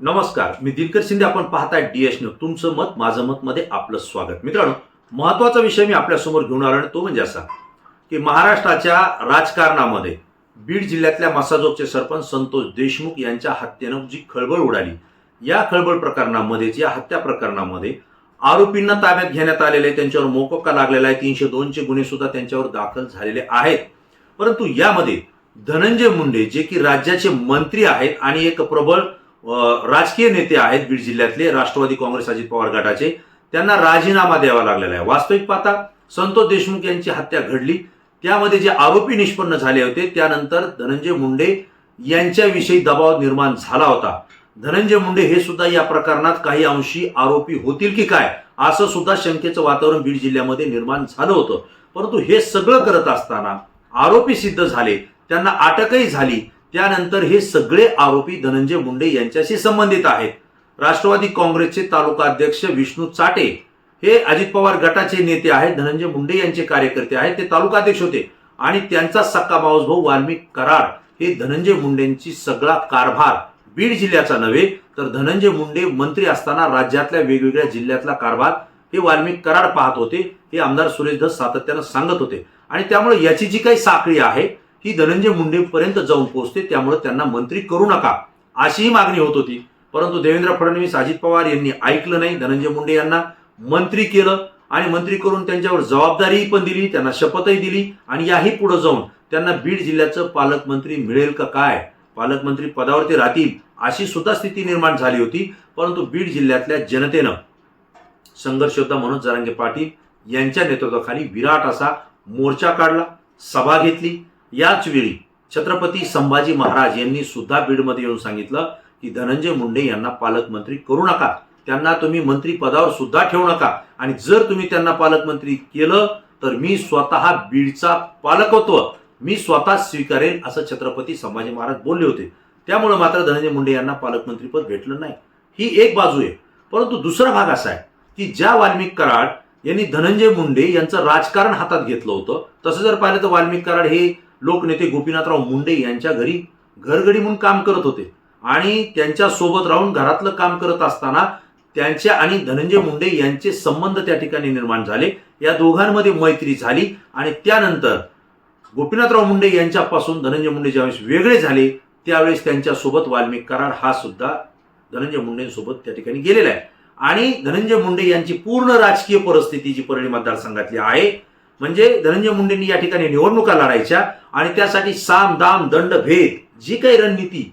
नमस्कार मी दिनकर शिंदे. आपण पाहताय डीएस न्यूज तुमचं मत माझं मत मध्ये आपलं स्वागत. मित्रांनो महत्त्वाचा विषय मी आपल्यासमोर घेऊन आलो आणि तो म्हणजे असा की महाराष्ट्राच्या राजकारणामध्ये बीड जिल्ह्यातल्या मसाजोगचे सरपंच संतोष देशमुख यांच्या हत्येनं जी खळबळ उडाली या खळबळ प्रकरणामध्येच या हत्या प्रकरणामध्ये आरोपींना ताब्यात घेण्यात आलेले त्यांच्यावर मोकोका लागलेला आहे. तीनशे दोनचे गुन्हे सुद्धा त्यांच्यावर दाखल झालेले आहेत. परंतु यामध्ये धनंजय मुंडे जे की राज्याचे मंत्री आहेत आणि एक प्रबळ राजकीय नेते आहेत बीड जिल्ह्यातले राष्ट्रवादी काँग्रेस अजित पवार गटाचे. त्यांना राजीनामा द्यावा लागलेला आहे. वास्तविक पाहता संतोष देशमुख यांची हत्या घडली. त्यामध्ये जे आरोपी निष्पन्न झाले होते त्यानंतर धनंजय मुंडे यांच्याविषयी दबाव निर्माण झाला होता. धनंजय मुंडे हे सुद्धा या प्रकरणात काही अंशी आरोपी होतील की काय असं सुद्धा शंकेचं वातावरण बीड जिल्ह्यामध्ये निर्माण झालं होतं. परंतु हे सगळं करत असताना आरोपी सिद्ध झाले त्यांना अटकही झाली त्यानंतर हे सगळे आरोपी धनंजय मुंडे यांच्याशी संबंधित आहेत. राष्ट्रवादी काँग्रेसचे तालुका अध्यक्ष विष्णू चाटे हे अजित पवार गटाचे नेते आहेत. धनंजय मुंडे यांचे कार्यकर्ते आहेत. ते तालुका अध्यक्ष होते. आणि त्यांचा सक्का मावस भाऊ वाल्मिक कराड हे धनंजय मुंडेंची सगळा कारभार बीड जिल्ह्याचा नव्हे तर धनंजय मुंडे मंत्री असताना राज्यातल्या वेगवेगळ्या जिल्ह्यातला कारभार हे वाल्मिक कराड पाहत होते. हे आमदार सुरेश धस सातत्यानं सांगत होते. आणि त्यामुळे याची जी काही साखळी आहे ही धनंजय मुंडेपर्यंत जाऊन पोहोचते त्यामुळे त्यांना मंत्री करू नका अशीही मागणी होत होती. परंतु देवेंद्र फडणवीस अजित पवार यांनी ऐकलं नाही धनंजय मुंडे यांना मंत्री केलं आणि मंत्री करून त्यांच्यावर जबाबदारीही पण दिली त्यांना शपथही दिली आणि याही पुढे जाऊन त्यांना बीड जिल्ह्याचं पालकमंत्री मिळेल का काय? पालकमंत्री पदावरती राहतील अशी सुद्धा स्थिती निर्माण झाली होती. परंतु बीड जिल्ह्यातल्या जनतेनं संघर्ष योद्धा मनोज जरांगे पाटील यांच्या नेतृत्वाखाली विराट असा मोर्चा काढला सभा घेतली. याच वेळी छत्रपती संभाजी महाराज यांनी सुद्धा बीडमध्ये येऊन सांगितलं की धनंजय मुंडे यांना पालकमंत्री करू नका. त्यांना तुम्ही मंत्री पदावर सुद्धा ठेवू नका. आणि जर तुम्ही त्यांना पालकमंत्री केलं तर मी स्वतः बीडचा पालकत्व मी स्वतः स्वीकारेन असं छत्रपती संभाजी महाराज बोलले होते. त्यामुळे मात्र धनंजय मुंडे यांना पालकमंत्रीपद भेटलं नाही. ही एक बाजू आहे. परंतु दुसरा भाग असा आहे की ज्या वाल्मिक कराड यांनी धनंजय मुंडे यांचं राजकारण हातात घेतलं होतं तसं जर पाहिलं तर वाल्मिक कराड हे लोकनेते गोपीनाथराव मुंडे यांच्या घरी घरगडी म्हणून काम करत होते. आणि त्यांच्यासोबत राहून घरातलं काम करत असताना त्यांच्या आणि धनंजय मुंडे यांचे संबंध त्या ठिकाणी निर्माण झाले. या दोघांमध्ये मैत्री झाली आणि त्यानंतर गोपीनाथराव मुंडे यांच्यापासून धनंजय मुंडे ज्यावेळेस वेगळे झाले त्यावेळेस त्यांच्यासोबत वाल्मिक कराड हा सुद्धा धनंजय मुंडेंसोबत त्या ठिकाणी गेलेला आहे. आणि धनंजय मुंडे यांची पूर्ण राजकीय परिस्थिती जी परळी मतदारसंघातली आहे म्हणजे धनंजय मुंडेंनी या ठिकाणी निवडणुका लढायच्या आणि त्यासाठी साम दाम दंड भेद जी काही रणनीती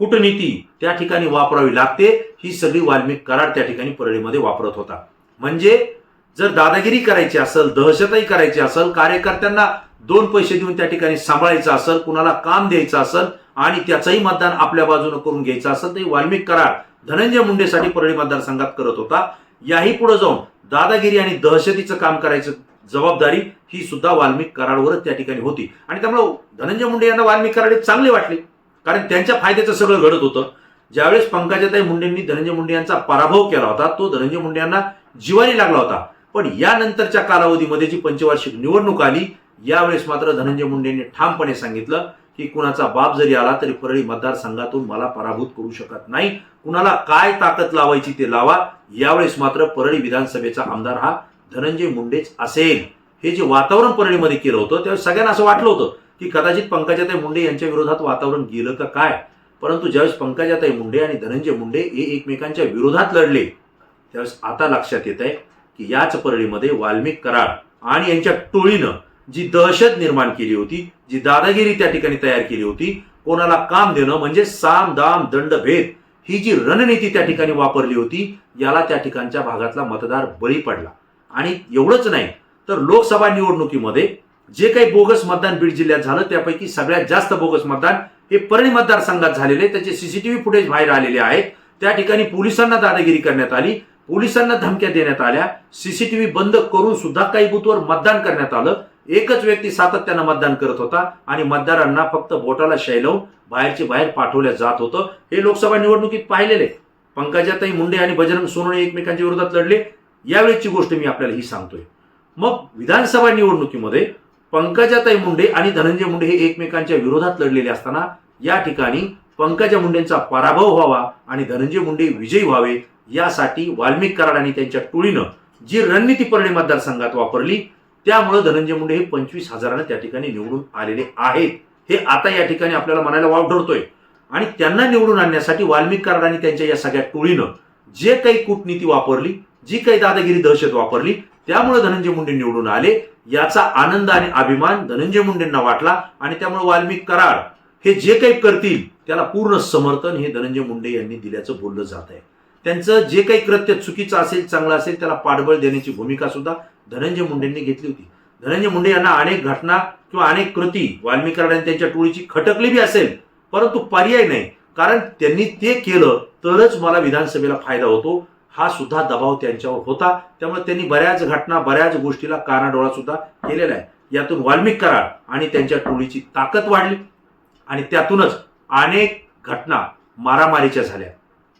कूटनीती त्या ठिकाणी वापरावी लागते ही सगळी वाल्मिक कराड त्या ठिकाणी परळीमध्ये वापरत होता. म्हणजे जर दादागिरी करायची असेल दहशतही करायची असेल कार्यकर्त्यांना दोन पैसे देऊन त्या ठिकाणी सांभाळायचं असेल कुणाला काम द्यायचं असेल आणि त्याचंही मतदान आपल्या बाजूने करून घ्यायचं असेल तर वाल्मिक कराड धनंजय मुंडेसाठी परळी मतदारसंघात करत होता. याही पुढे जाऊन दादागिरी आणि दहशतीचं काम करायचं जबाबदारी ही सुद्धा वाल्मिक कराडवरच त्या ठिकाणी होती. आणि त्यामुळे धनंजय मुंडे यांना वाल्मिक कराड हे चांगले वाटले. कारण त्यांच्या फायद्याचं सगळं घडत होतं. ज्यावेळेस पंकजाताई मुंडेंनी धनंजय मुंडे यांचा पराभव केला होता तो धनंजय मुंडे यांना जिवारी लागला होता. पण यानंतरच्या कालावधीमध्ये जी पंचवार्षिक निवडणूक आली यावेळेस मात्र धनंजय मुंडेंनी ठामपणे सांगितलं की कुणाचा बाप जरी आला तरी परळी मतदारसंघातून मला पराभूत करू शकत नाही. कुणाला काय ताकद लावायची ते लावा. यावेळेस मात्र परळी विधानसभेचा आमदार हा धनंजय मुंडेच असेल हे जे वातावरण परळीमध्ये केलं होतं त्यावेळेस सगळ्यांना असं वाटलं होतं की कदाचित पंकजाताई मुंडे यांच्या विरोधात वातावरण गेलं का काय? परंतु ज्यावेळेस पंकजाताई मुंडे आणि धनंजय मुंडे हे एकमेकांच्या विरोधात लढले त्यावेळेस आता लक्षात येत आहे की याच परळीमध्ये वाल्मिक कराड आणि यांच्या टोळीनं जी दहशत निर्माण केली होती जी दादागिरी त्या ठिकाणी तयार केली होती कोणाला काम देणं म्हणजे साम दाम दंड भेद ही जी रणनीती त्या ठिकाणी वापरली होती याला त्या ठिकाणच्या भागातला मतदार बळी पडला. आणि एवढंच नाही तर लोकसभा निवडणुकीमध्ये जे काही बोगस मतदान बीड जिल्ह्यात झालं त्यापैकी सगळ्यात जास्त बोगस मतदान हे परळी मतदारसंघात झालेले त्याचे सीसीटीव्ही फुटेज बाहेर आलेले आहेत. त्या ठिकाणी पोलिसांना दादागिरी करण्यात आली. पोलिसांना धमक्या देण्यात आल्या. सीसीटीव्ही बंद करून सुद्धा काही बूथवर मतदान करण्यात आलं. एकच व्यक्ती सातत्यानं मतदान करत होता आणि मतदारांना फक्त बोटाला शैलवून बाहेरचे बाहेर पाठवल्या जात होतं. हे लोकसभा निवडणुकीत पाहिलेले. पंकजाताई मुंडे आणि बजरंग सोनवणे एकमेकांच्या विरोधात लढले. यावेळेची गोष्ट मी आपल्याला ही सांगतोय. मग विधानसभा निवडणुकीमध्ये पंकजाताई मुंडे आणि धनंजय मुंडे हे एकमेकांच्या विरोधात लढलेले असताना या ठिकाणी पंकजा मुंडेंचा पराभव व्हावा आणि धनंजय मुंडे विजयी व्हावे यासाठी वाल्मिक कराड आणि त्यांच्या टोळीनं जी रणनीती परळी मतदारसंघात वापरली त्यामुळे धनंजय मुंडे हे पंचवीस हजारानं त्या ठिकाणी निवडून आलेले आहेत. हे आता या ठिकाणी आपल्याला म्हणायला वाव ठरतोय. आणि त्यांना निवडून आणण्यासाठी वाल्मिक कराड आणि त्यांच्या या सगळ्या टोळीनं जे काही कूटनीती वापरली जी काही दादागिरी दहशत वापरली त्यामुळे धनंजय मुंडे निवडून आले. याचा आनंद आणि अभिमान धनंजय मुंडेंना वाटला आणि त्यामुळे वाल्मिक कराड हे जे काही करतील त्याला पूर्ण समर्थन हे धनंजय मुंडे यांनी दिल्याचं बोललं जात आहे. त्यांचं जे काही कृत्य चुकीचं असेल चांगलं असेल त्याला पाठबळ देण्याची भूमिका सुद्धा धनंजय मुंडेंनी घेतली होती. धनंजय मुंडे यांना अनेक घटना किंवा अनेक कृती वाल्मिक त्यांच्या टोळीची खटकली बी असेल परंतु पर्याय नाही. कारण त्यांनी ते केलं तरच मला विधानसभेला फायदा होतो हा सुद्धा दबाव त्यांच्यावर होता. त्यामुळे त्यांनी बऱ्याच घटना बऱ्याच गोष्टीला कानाडोळा सुद्धा केलेला आहे. यातून वाल्मिक कराड आणि त्यांच्या टोळीची ताकद वाढली आणि त्यातूनच अनेक घटना मारामारीच्या झाल्या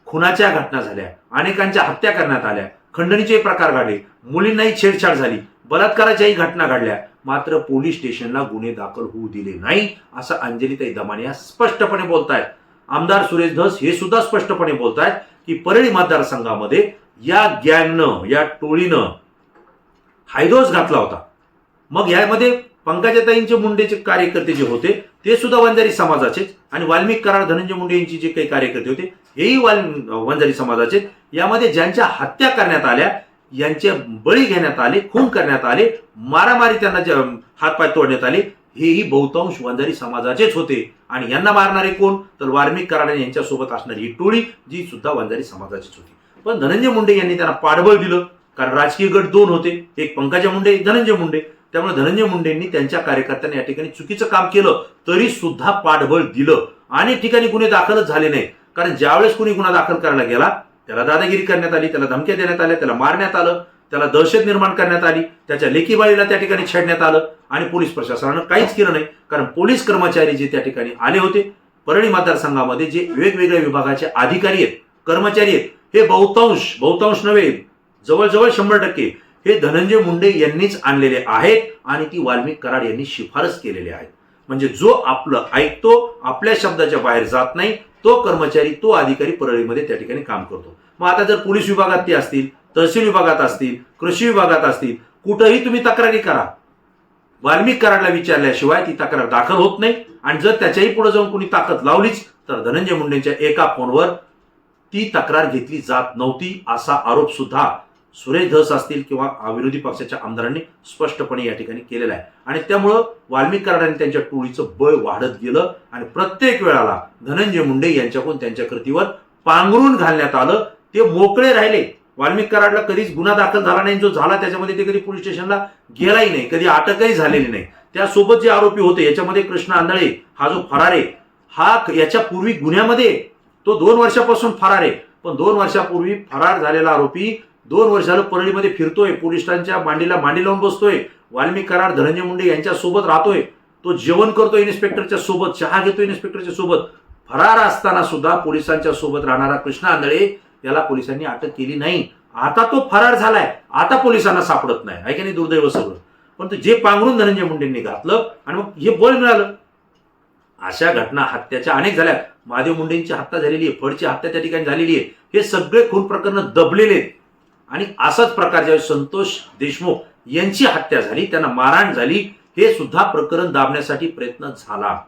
खुनाच्या घटना झाल्या अनेकांच्या हत्या करण्यात आल्या खंडणीचे प्रकार घडले मुलींनाही छेडछाड झाली बलात्काराच्याही घटना घडल्या. मात्र पोलीस स्टेशनला गुन्हे दाखल होऊ दिले नाही असं अंजलीताई दमानिया स्पष्टपणे बोलतायत. आमदार सुरेश धस हे सुद्धा स्पष्टपणे बोलतायत. की परळी मतदारसंघामध्ये या गँगनं या टोळीनं हायदोस घातला होता. मग यामध्ये पंकजाताईंचे मुंडेचे कार्यकर्ते जे होते ते सुद्धा वंजारी समाजाचेच आणि वाल्मिक करार धनंजय मुंडे यांचे जे काही कार्यकर्ते होते हेही वाल वंजारी समाजाचे यामध्ये ज्यांच्या हत्या करण्यात आल्या यांचे बळी घेण्यात आले खून करण्यात आले मारामारी त्यांना हातपाय तोडण्यात आले हेही बहुतांश वंजारी समाजाचेच होते. आणि यांना मारणारे कोण? तर वार्मिक कराड यांच्यासोबत असणारी ही टोळी जी सुद्धा वंजारी समाजाचीच होती. पण धनंजय मुंडे यांनी त्यांना पाठबळ दिलं कारण राजकीय गट दोन होते. एक पंकजा मुंडे एक धनंजय मुंडे. त्यामुळे धनंजय मुंडेंनी त्यांच्या कार्यकर्त्यांनी या ठिकाणी चुकीचं काम केलं तरी सुद्धा पाठबळ दिलं. आणि ठिकाणी गुन्हे दाखलच झाले नाही. कारण ज्यावेळेस कुणी गुन्हा दाखल करायला गेला त्याला दादागिरी करण्यात आली त्याला धमक्या देण्यात आल्या त्याला मारण्यात आलं त्याला दहशत निर्माण करण्यात आली त्याच्या लेखीबाळीला त्या ठिकाणी छेडण्यात आलं. आणि पोलीस प्रशासनानं काहीच केलं नाही. कारण पोलीस कर्मचारी जे त्या ठिकाणी आले होते परळी मतदारसंघामध्ये जे वेगवेगळ्या विभागाचे अधिकारी आहेत कर्मचारी आहेत हे बहुतांश बहुतांश नव्हे जवळजवळ शंभर टक्के हे धनंजय मुंडे यांनीच आणलेले आहेत आणि ती वाल्मिक कराड यांनी शिफारस केलेली आहे. म्हणजे जो आपलं ऐकतो आपल्या शब्दाच्या बाहेर जात नाही तो कर्मचारी तो अधिकारी परळीमध्ये त्या ठिकाणी काम करतो. मग आता जर पोलीस विभागात ते असतील तहसील विभागात असतील कृषी विभागात असतील कुठंही तुम्ही तक्रारी करा. वाल्मिक कराडला विचारल्याशिवाय ती तक्रार दाखल होत नाही. आणि जर त्याच्याही पुढे जाऊन कुणी ताकद लावलीच तर धनंजय मुंडेंच्या एका फोनवर ती तक्रार घेतली जात नव्हती असा आरोप सुद्धा सुरेश धस असतील किंवा विरोधी पक्षाच्या आमदारांनी स्पष्टपणे या ठिकाणी केलेला आहे. आणि त्यामुळं वाल्मिक कराडांनी त्यांच्या टोळीचं बळ वाढत गेलं आणि प्रत्येक वेळाला धनंजय मुंडे यांच्याकडून त्यांच्या कृतीवर पांघरून घालण्यात आलं. ते मोकळे राहिले. वाल्मिक कराडला कधीच गुन्हा दाखल झाला नाही जो झाला त्याच्यामध्ये ते कधी पोलीस स्टेशनला गेलाही नाही कधी अटकही झालेली नाही. त्यासोबत जे आरोपी होते याच्यामध्ये कृष्ण आंधळे हा जो फरार आहे हा याच्या पूर्वी गुन्ह्यामध्ये तो दोन वर्षापासून फरार आहे. पण दोन वर्षापूर्वी फरार झालेला आरोपी दोन वर्षाला परळीमध्ये फिरतोय पोलिसांच्या मांडीला मांडी लावून बसतोय. वाल्मिक कराड धनंजय मुंडे यांच्या सोबत राहतोय. तो जेवण करतोय इन्स्पेक्टरच्या सोबत चहा घेतोय इन्स्पेक्टरच्या सोबत. फरार असताना सुद्धा पोलिसांच्या सोबत राहणारा कृष्ण आंधळे याला पोलिसांनी अटक केली नाही. आता तो फरार झालाय. आता पोलिसांना सापडत नाही. आहे की नाही दुर्दैव सगळं? पण जे पांघरून धनंजय मुंडेंनी घातलं आणि मग हे बळ मिळालं. अशा घटना हत्याच्या अनेक झाल्या. महादेव मुंडेंची हत्या झालेली आहे. फडची हत्या त्या ठिकाणी झालेली आहे. हे सगळे खून प्रकरण दबलेले आहेत. आणि असाच प्रकार ज्यावेळी संतोष देशमुख यांची हत्या झाली त्यांना मारहाण झाली हे सुद्धा प्रकरण दाबण्यासाठी प्रयत्न झाला.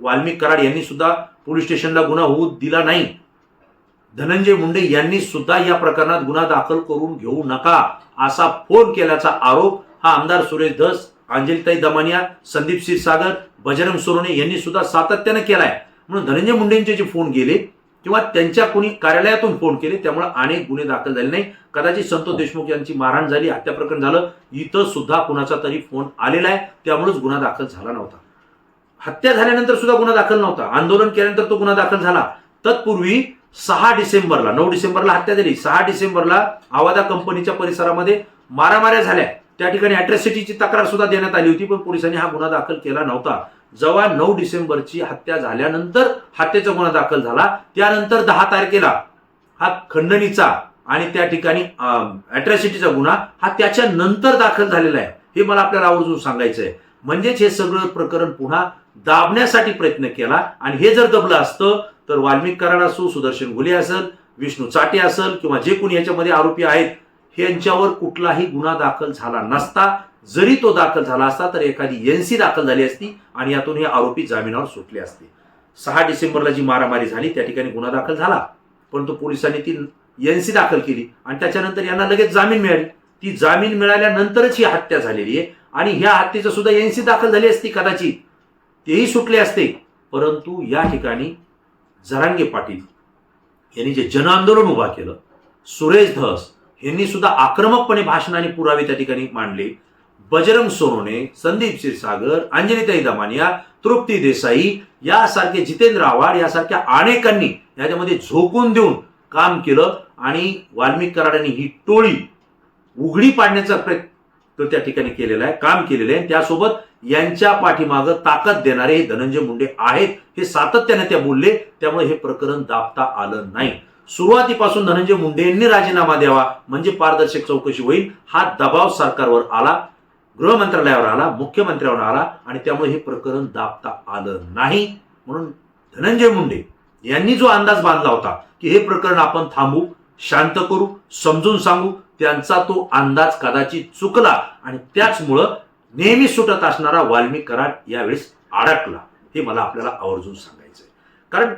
वाल्मिक कराड यांनी सुद्धा पोलीस स्टेशनला गुन्हा होऊ दिला नाही. धनंजय मुंडे यांनी सुद्धा या प्रकरणात गुन्हा दाखल करून घेऊ नका असा फोन केल्याचा आरोप हा आमदार सुरेश धस अंजलिताई दमानिया संदीप क्षीरसागर बजरंग सोरोने यांनी सुद्धा सातत्यानं केलाय. म्हणून धनंजय मुंडेंचे जे फोन गेले किंवा त्यांच्या कोणी कार्यालयातून फोन केले त्यामुळे अनेक गुन्हे दाखल झाले नाही. कदाचित संतोष देशमुख यांची मारहाण झाली हत्या प्रकरण झालं इथं सुद्धा कुणाचा तरी फोन आलेला आहे. त्यामुळेच गुन्हा दाखल झाला नव्हता. हत्या झाल्यानंतर सुद्धा गुन्हा दाखल नव्हता. आंदोलन केल्यानंतर तो गुन्हा दाखल झाला. तत्पूर्वी सहा डिसेंबरला नऊ डिसेंबरला हत्या झाली. सहा डिसेंबरला आवादा कंपनीच्या परिसरामध्ये मारामाऱ्या झाल्या. त्या ठिकाणी अॅट्रॉसिटीची तक्रार सुद्धा देण्यात आली होती पण पोलिसांनी हा गुन्हा दाखल केला नव्हता. जेव्हा नऊ डिसेंबरची हत्या झाल्यानंतर हत्येचा गुन्हा दाखल झाला त्यानंतर दहा तारखेला हा खंडणीचा आणि त्या ठिकाणी अॅट्रॉसिटीचा गुन्हा हा त्याच्या नंतर दाखल झालेला आहे हे मला आपल्याला आवर्जून सांगायचं आहे म्हणजेच हे सगळं प्रकरण पुन्हा दाबण्यासाठी प्रयत्न केला आणि हे जर दबलं असतं तर वाल्मिक कराड असो सुदर्शन घुले असेल विष्णू चाटे असेल किंवा जे कोणी याच्यामध्ये आरोपी आहेत यांच्यावर कुठलाही गुन्हा दाखल झाला नसता. जरी तो दाखल झाला असता तर एखादी एनसी दाखल झाली असती आणि यातून हे आरोपी जामिनावर सुटले असते. सहा डिसेंबरला जी मारामारी झाली त्या ठिकाणी गुन्हा दाखल झाला. परंतु पोलिसांनी ती एनसी दाखल केली आणि त्याच्यानंतर यांना लगेच जामीन मिळाली. ती जामीन मिळाल्यानंतरच ही हत्या झालेली आहे. आणि ह्या हत्येचं सुद्धा एनसी दाखल झाली असती कदाचित. तेही सुटले असते. परंतु या ठिकाणी जरांगे पाटील यांनी जे जनआंदोलन उभा केलं सुरेश धस यांनी सुद्धा आक्रमकपणे भाषण आणि पुरावे त्या ठिकाणी मांडले. बजरंग सोनोने संदीप क्षीरसागर अंजलीताई दमानिया तृप्ती देसाई यासारखे जितेंद्र आव्हाड यासारख्या अनेकांनी याच्यामध्ये झोकून देऊन काम केलं आणि वाल्मिक कराडांनी ही टोळी उघडी पाडण्याचा प्रयत्न त्या ठिकाणी केलेला आहे काम केलेलं आहे. त्यासोबत यांच्या पाठीमागं ताकद देणारे हे धनंजय मुंडे आहेत हे सातत्याने त्या बोलले त्यामुळे हे प्रकरण दाबता आलं नाही. सुरुवातीपासून धनंजय मुंडे यांनी राजीनामा द्यावा म्हणजे पारदर्शक चौकशी होईल हा दबाव सरकारवर आला गृह मंत्रालयावर आला मुख्यमंत्र्यावर आला आणि त्यामुळे हे प्रकरण दाबता आलं नाही. म्हणून धनंजय मुंडे यांनी जो अंदाज बांधला होता की हे प्रकरण आपण थांबू शांत करू समजून सांगू त्यांचा तो अंदाज कदाचित चुकला आणि त्याचमुळं नेहमी सुटत असणारा वाल्मिक कराड यावेळेस अडकला हे मला आपल्याला आवर्जून सांगायचंय. कारण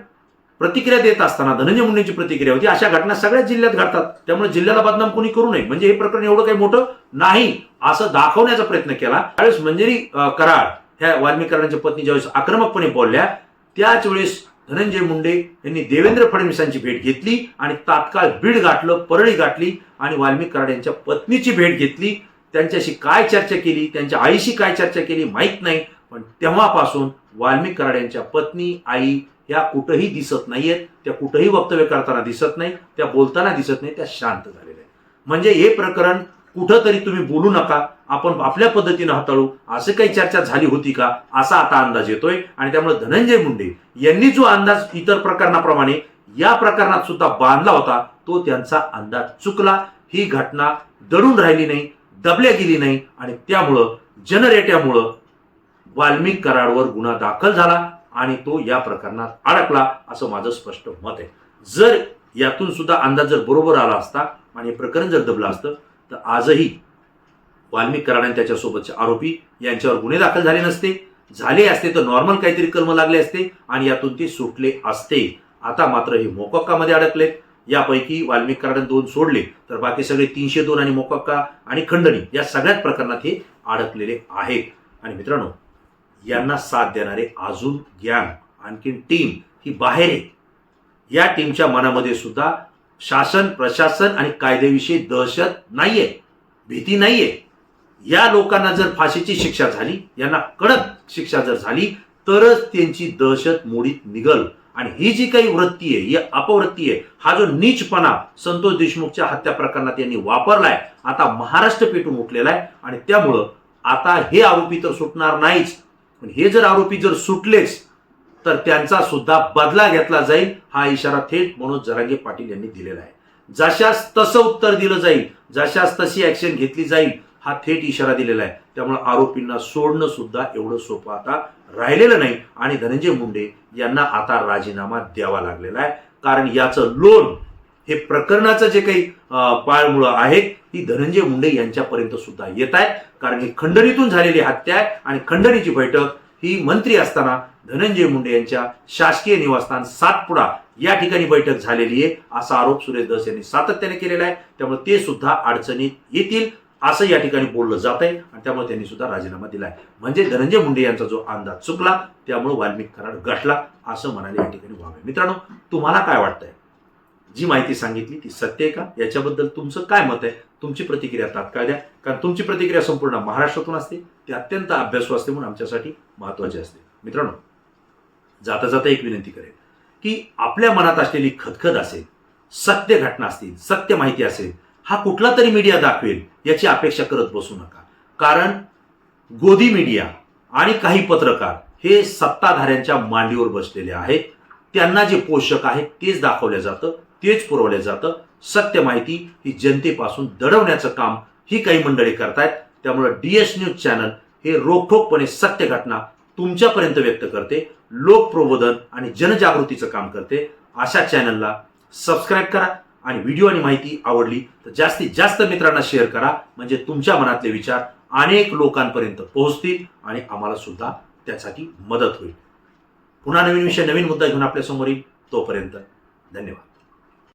प्रतिक्रिया देत असताना धनंजय मुंडेंची प्रतिक्रिया होती अशा घटना सगळ्या जिल्ह्यात घडतात. त्यामुळे जिल्ह्याला बदनाम कोणी करू नये. म्हणजे हे प्रकरण एवढं काही मोठं नाही असं दाखवण्याचा प्रयत्न केला. त्यावेळेस मंजिरी कराड ह्या वाल्मिक पत्नी ज्यावेळेस आक्रमकपणे बोलल्या त्याच वेळेस धनंजय मुंडे यांनी देवेंद्र फडणवीसांची भेट घेतली आणि तात्काळ बीड गाठलं परळी गाठली आणि वाल्मिक कराड यांच्या पत्नीची भेट घेतली. त्यांच्याशी काय चर्चा केली त्यांच्या आईशी काय चर्चा केली माहीत नाही पण तेव्हापासून वाल्मिक कराड यांच्या पत्नी आई या कुठंही दिसत नाहीयेत त्या कुठंही वक्तव्य करताना दिसत नाही त्या बोलताना दिसत नाही त्या शांत झालेल्या आहेत. म्हणजे हे प्रकरण कुठंतरी तुम्ही बोलू नका आपण आपल्या पद्धतीनं हाताळू. असं काही चर्चा झाली होती का असा आता अंदाज येतोय. आणि त्यामुळे धनंजय मुंडे यांनी जो अंदाज इतर प्रकरणाप्रमाणे या प्रकरणात सुद्धा बांधला होता तो त्यांचा अंदाज चुकला. ही घटना दडून राहिली नाही. दबल्या गेली नाही आणि त्यामुळं जनरेट्यामुळं वाल्मिक कराडवर गुन्हा दाखल झाला आणि तो या प्रकरणात अडकला असं माझं स्पष्ट मत आहे. जर यातून सुद्धा अंदाज जर बरोबर आला असता आणि हे प्रकरण जर दबलं असतं तर आजही वाल्मिक कराड आणि त्याच्यासोबतचे आरोपी यांच्यावर गुन्हे दाखल झाले नसते. झाले असते तर नॉर्मल काहीतरी कलम लागले असते आणि यातून ते सुटले असते. आता मात्र हे मोकोक्कामध्ये अडकलेत. यापैकी वाल्मिक दोन सोडले तर बाकी सगळे तीनशे दोन आणि मोकक्का आणि खंडणी या सगळ्याच प्रकरणात हे अडकलेले आहेत. आणि मित्रांनो यांना साथ देणारे अजून गँग आणखीन टीम ही बाहेर आहे या टीमच्या मनामध्ये सुद्धा शासन प्रशासन आणि कायद्याविषयी दहशत नाहीये भीती नाहीये. या लोकांना जर फाशीची शिक्षा झाली यांना कडक शिक्षा जर झाली तरच त्यांची दहशत मोडीत निघल. आणि ही जी काही वृत्ती आहे ही अपवृत्ती आहे हा जो नीचपणा संतोष देशमुखच्या हत्या प्रकरणात यांनी वापरलाय आता महाराष्ट्र पेटून उठलेला आहे आणि त्यामुळं आता हे आरोपी तर सुटणार नाहीच. पण हे जर आरोपी जर सुटलेच तर त्यांचा सुद्धा बदला घेतला जाईल हा इशारा थेट मनोज जरांगे पाटील यांनी दिलेला आहे. जशास तसं उत्तर दिलं जाईल जशास तशी ऍक्शन घेतली जाईल हा थेट इशारा दिलेला आहे. त्यामुळे आरोपींना सोडणं सुद्धा एवढं सोपं आता राहिलेलं नाही. आणि धनंजय मुंडे यांना आता राजीनामा द्यावा लागलेला आहे. कारण याचं लोन हे प्रकरणाचं जे काही पाळमुळं आहेत ती धनंजय मुंडे यांच्यापर्यंत सुद्धा येत आहेत कारण ही खंडणीतून झालेली हत्या आहे. आणि खंडणीची बैठक ही मंत्री असताना धनंजय मुंडे यांच्या शासकीय निवासस्थान सातपुडा या ठिकाणी बैठक झालेली आहे. असा आरोप सुरेश दस यांनी सातत्याने केलेला आहे. त्यामुळे ते सुद्धा अडचणीत येतील. असं या ठिकाणी बोललं जात आहे आणि त्यामुळे त्यांनी सुद्धा राजीनामा दिलाय. म्हणजे धनंजय मुंडे यांचा जो अंदाज चुकला त्यामुळे वाल्मिक कराड गाठला असं म्हणाले या ठिकाणी व्हावे मित्रांनो तुम्हाला काय वाटतंय? जी माहिती सांगितली ती सत्य आहे का? याच्याबद्दल तुमचं काय मत आहे? तुमची प्रतिक्रिया तात्काळ द्या. कारण तुमची प्रतिक्रिया संपूर्ण महाराष्ट्रातून असते ती अत्यंत अभ्यासू असते म्हणून आमच्यासाठी महत्वाची असते. मित्रांनो जाता जाता एक विनंती करेल की आपल्या मनात असलेली खदखद असेल सत्य घटना असतील सत्य माहिती असेल हा कुठला तरी मीडिया दाखवेल याची अपेक्षा करत बसू नका. कारण गोदी मीडिया आणि काही पत्रकार हे सत्ताधाऱ्यांच्या मांडीवर बसलेले आहेत. त्यांना जे पोषक आहेत तेच दाखवलं जातं तेच पुरवलं जातं. सत्य माहिती ही जनतेपासून दडवण्याचं काम ही काही मंडळी करतायत. त्यामुळे डी एस न्यूज चॅनल हे रोखोकपणे सत्य घटना तुमच्यापर्यंत व्यक्त करते लोकप्रबोधन आणि जनजागृतीचं काम करते. अशा चॅनलला सबस्क्राईब करा आणि व्हिडिओ आणि माहिती आवडली तर जास्तीत जास्त मित्रांना शेअर करा. म्हणजे तुमच्या मनातले विचार अनेक लोकांपर्यंत पोहोचतील आणि आम्हाला सुद्धा त्यासाठी मदत होईल. पुन्हा नवीन विषय नवीन मुद्दा घेऊन आपल्यासमोर येईल. तोपर्यंत धन्यवाद.